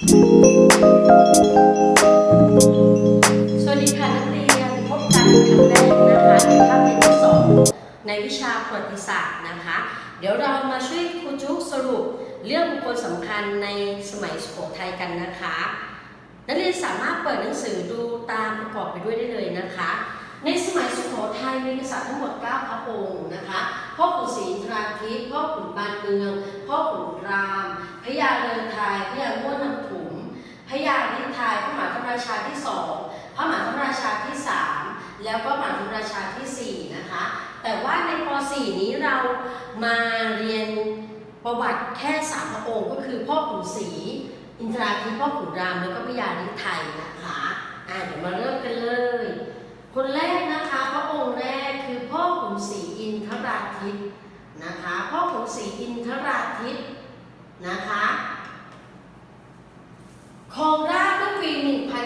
สวัสดีค่ะนักเรียนพบกันครั้งแรกนะคะในภาคเรียนที่สองในวิชาประวัติศาสตร์นะคะ เดี๋ยวเรามาช่วยครูจุ๊กสรุปเรื่องบุคคลสำคัญในสมัยสุโขทัยกันนะคะ นักเรียนสามารถเปิดหนังสือดูตามประกอบไปด้วยได้เลยนะคะ ในสมัยสุโขทัยมีกษัตริย์ทั้งหมด 9 พระองค์นะคะพ่อขุนศรีอินทราทิตย์พ่อขุนบานเมือง พ่อขุนรามพระยาเรือนไทยพระยาม่วนน้ำถุมพระยาลิ ไทยพระมหาธรรมราชาที่สองพระมหาธรรมราชาที่สามแล้วก็มหาธรรมราชาที่สี่นะคะ แต่ว่าในป .4 นี้เรามาเรียนประวัติแค่สามพระองค์ก็คือพ่อขุนศรีอินทราทิพ่อขุนรามแล้วก็พระยาลิไทยนะคะอ่าเดี๋ยวมาเริ่มกันเลย คนแรกนะคะพระองค์แรกคือพ่อขุนศรีอินทราทิตนะคะพ่อขุนศรีอินทราทิตนะคะครองราช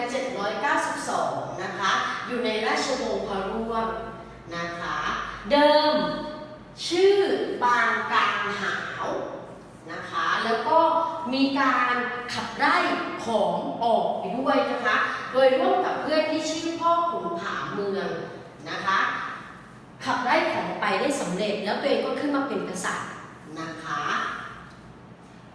1792 นะคะ อยู่ในราชวงศ์พระร่วงนะคะ เดิมชื่อบางกางหาวนะคะ แล้วก็มีการขับไล่ของออกไปด้วยนะคะ โดยร่วมกับเพื่อนที่ชื่อพ่อขุนผาเมืองนะคะ ขับไล่ของไปได้สำเร็จแล้วตัวเองก็ขึ้นมาเป็นกษัตริย์นะคะ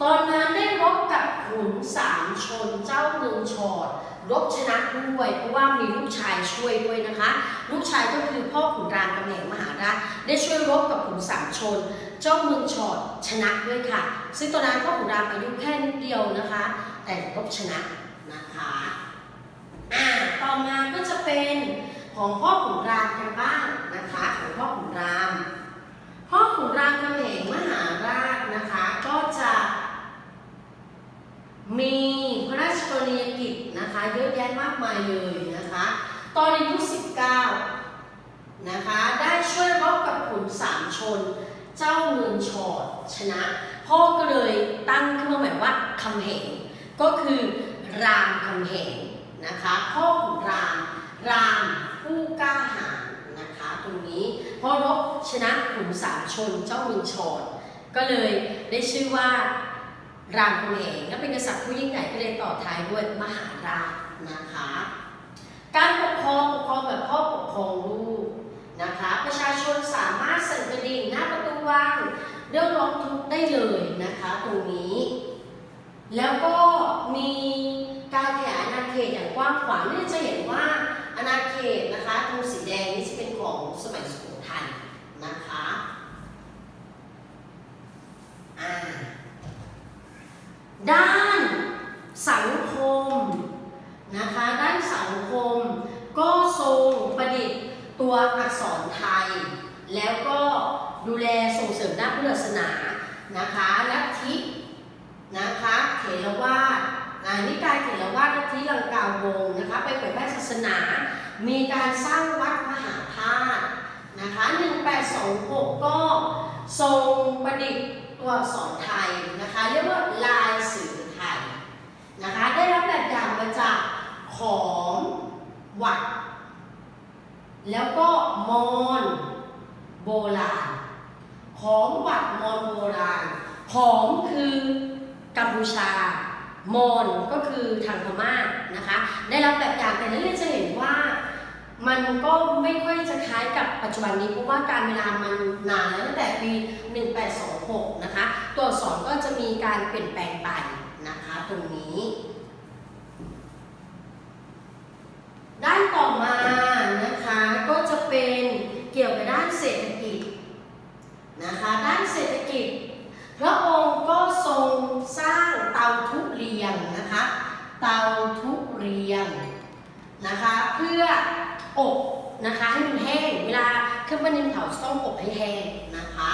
ตอนนั้นได้รบกับขุนสามชนเจ้าเมืองชอด รบชนะด้วยเพราะว่ามีลูกชายช่วยด้วยนะคะ ลูกชายก็คือพ่อขุนรามกำแหงมหาราชได้ช่วยรบกับขุนสามชน เจ้าเมืองชอดชนะด้วยค่ะ ซึ่งตอนนั้นพ่อขุนรามอายุแค่นิดเดียวนะคะ แต่รบชนะนะคะอ่าต่อมาก็จะเป็นของพ่อขุนรามกันบ้างนะคะของพ่อขุนรามพ่อขุนรามคำแหงมหาราชนะคะก็จะมีพระราชกรณี ยะคะเยอะแยะมากมายเลยนะคะ ตอนอายุ 19 นะคะ ได้ช่วยรบกับขุนสามชน เจ้าเมืองชอดชนะ พ่อก็เลยตั้งขึ้นมาใหม่ว่าคำแหงก็คือรามคำแหงนะคะ พ่อขุนราม รามผู้กล้าหาญนะคะตรงนี้พอรบชนะขุนสามชนเจ้าเมืองชอดก็เลยได้ชื่อว่า รามคำแหงและเป็นกษัตริย์ผู้ยิ่งใหญ่ก็เลยต่อท้ายด้วยมหาราชนะคะ การปกครองปกครองแบบพ่อปกครองลูกนะคะ ประชาชนสามารถสั่นกระดิ่งหน้าประตูวังเรื่องร้องทุกข์ได้เลยนะคะตรงนี้ แล้วก็มีการขยายอาณาเขตอย่างกว้างขวางนี่จะเห็นว่าอาณาเขตนะคะตรงสีแดงนี่จะเป็นของสมัยสุโขทัยนะคะอ่า ด้านสังคมนะคะ ด้านสังคม ก็ทรงประดิษฐ์ตัวอักษรไทย แล้วก็ดูแลส่งเสริมด้านพุทธศาสนานะคะลัทธินะคะเถรวาทอ่านิกายเถรวาทลัทธิลังกาวงนะคะไปเผยแพร่ศาสนา มีการสร้างวัดมหาธาตุนะคะ 1826 ก็ทรงประดิษฐ์ ตัวอักษรไทยนะคะ เรียกว่าลายสื่อไทยนะคะ ได้รับแบบอย่างมาจากของวัดแล้วก็มอญโบราณ ของวัดมอญโบราณ ของคือกัมพูชามอญก็คือทางพม่านะคะ ได้รับแบบอย่างแต่นักเรียนจะเห็นว่า มันก็ไม่ค่อยจะคล้ายกับปัจจุบันนี้เพราะว่าการเวลามันนานแล้วตั้งแต่ปี 1826 นะคะ ตัวอักษรก็จะมีการเปลี่ยนแปลงไปนะคะตรงนี้ ด้านต่อมานะคะก็จะเป็นเกี่ยวกับด้านเศรษฐกิจนะคะด้านเศรษฐกิจ พระองค์ก็ทรงสร้างเตาทุเรียนนะคะเตาทุเรียนนะคะเพื่อ อบนะคะให้มันแห้ง เวลาเครื่องปั้นดินเผาต้องอบให้แห้งนะคะ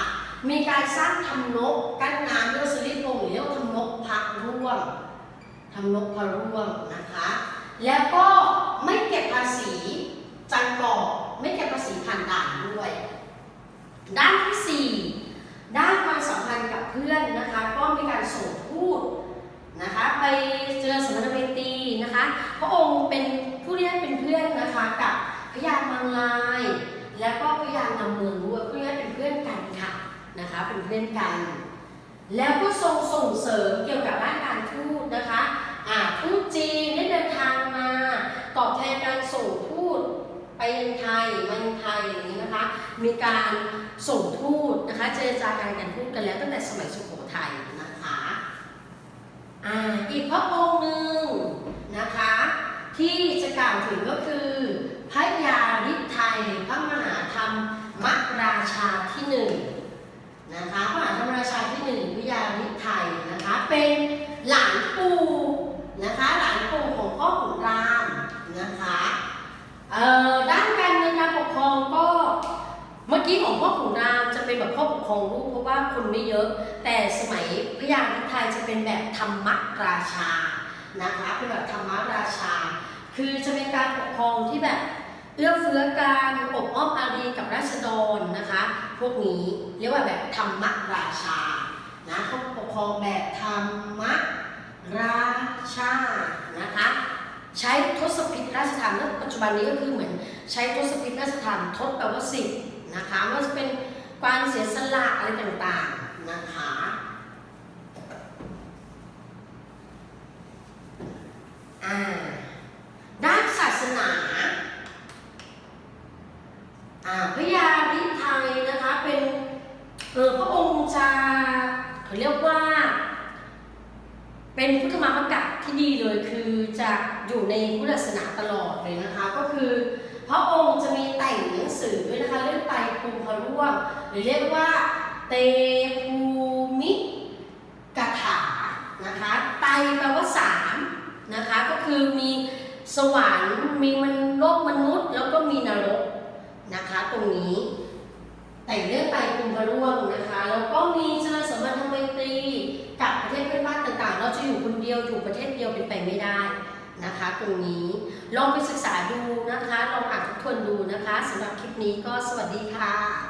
มีการสร้างทำนกกั้นน้ำด้วยสลิปวงหรือเรียกว่าทำนกพักร่วงทำนกพะร่วงนะคะ แล้วก็ไม่เก็บภาษีจังกอกไม่เก็บภาษีผ่านด่านด้วย ด้านที่สี่ด้านความสัมพันธ์กับเพื่อนนะคะ ก็มีการส่งทูต นะคะ ไปเจริญสมณเวตีนะคะ พระองค์เป็นผู้เรียกเป็นเพื่อนนะคะกับพญามังลาย แล้วก็พญานำเมืองด้วยผู้เรียกเป็นเพื่อนกันค่ะนะคะเป็นเพื่อนกัน แล้วก็ทรงส่งเสริมเกี่ยวกับด้านการทูตนะคะอ่าทูตจีนได้เดินทางมา ตอบแทนการส่งทูตไปยังไทยมายังไทยอย่างนี้นะคะ มีการส่งทูตนะคะเจรจาการกันทูตกันแล้วตั้งแต่สมัยสุโขทัย พระองค์หนึ่งนะคะ ที่จะกล่าวถึงก็คือพระยาฤทธัยพระมหาธรรมมราชาที่หนึ่งนะคะพระมหาธรรมราชาที่หนึ่งพระยาฤทธัยนะคะเป็นหลานปู่นะคะหลานปู่ของพ่อขุนรามนะคะเอ่อด้านการเงินการปกครองก็ เมื่อกี้ของพ่อขุนรามจะ เป็นแบบพ่อปกครองลูกเพราะว่าคนไม่เยอะ แต่สมัยพระยาฤทัยจะเป็นแบบธรรมราชานะคะเป็นแบบธรรมราชา คือจะเป็นการปกครองที่แบบเอื้อเฟื้อการอบอ้อมอารีกับราษฎรนะคะ พวกนี้เรียกว่าแบบธรรมราชานะเขาปกครองแบบธรรมราชานะคะใช้ทศพิธราชธรรมแล้วปัจจุบันนี้ก็คือเหมือนใช้ทศพิธราชธรรมทศแปลว่าสิบนะคะม่ว่าจะเป็น การเสียสละอะไรต่างๆนะคะอ่าด้านศาสนาอ่าพระยาฤทัยนะคะเป็นเออพระองค์จะเขาเรียกว่า เป็นพุทธมามกะที่ดีเลยคือจะอยู่ในพุทธศาสนาตลอดเลยนะคะ ก็คือพระองค์ ภูมิพระร่วง หรือเรียกว่าเตภูมิกถานะคะไตแปลว่าสามนะคะก็คือมีสวรรค์มีมันโลกมนุษย์ แล้วก็มีนรกนะคะตรงนี้ แต่เรื่องไตภูมิพร่วงนะคะแล้วก็มีเจริญสัมพันธไมตรีกับประเทศเพื่อนบ้านต่างๆ เราจะอยู่คนเดียวอยู่ประเทศเดียวเป็นไปไม่ได้ นะคะตรงนี้ลองไปศึกษาดูนะคะ ลองอ่านทบทวนดูนะคะสำหรับคลิปนี้ก็สวัสดีค่ะ